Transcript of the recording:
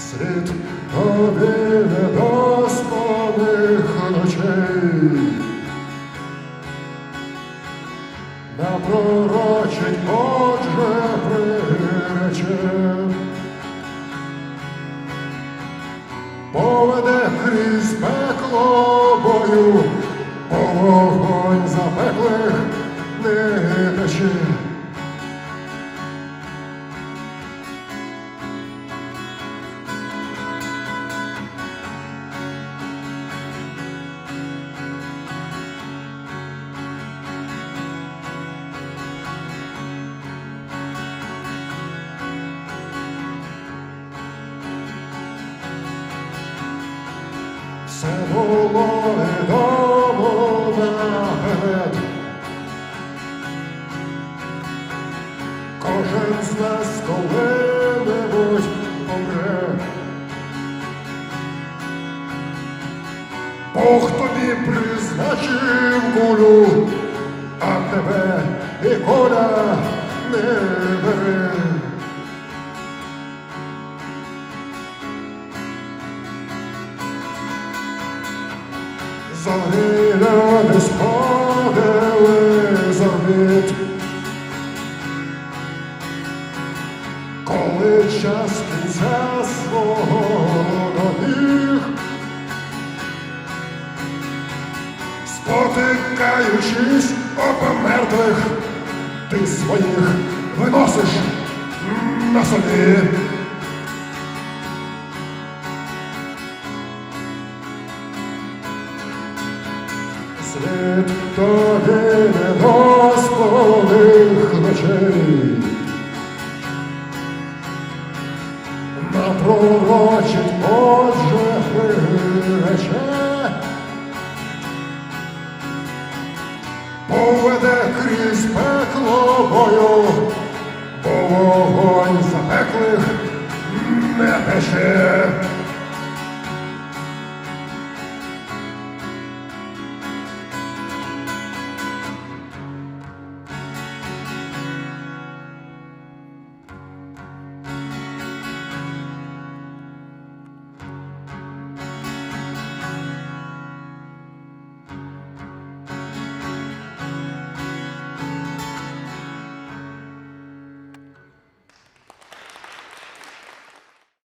Світ тобі недоспаних ночей. Напророчить, отже, прирече. Поведе крізь пекло бою, по вогонь запеклих не тече. Все було відомо наперед. Кожен з нас коли-небудь помре. Бог тобі призначив кулю, а тебе і коля не бере. Зоріля не сходили з. Коли час кінця свого добіг, спотикаючись об ти своїх виносиш на собі. Світ тобі не недоспаних ночей. Напророчить, отже, прирече. Поведе крізь пекло бою, бо вогонь запеклих не пече.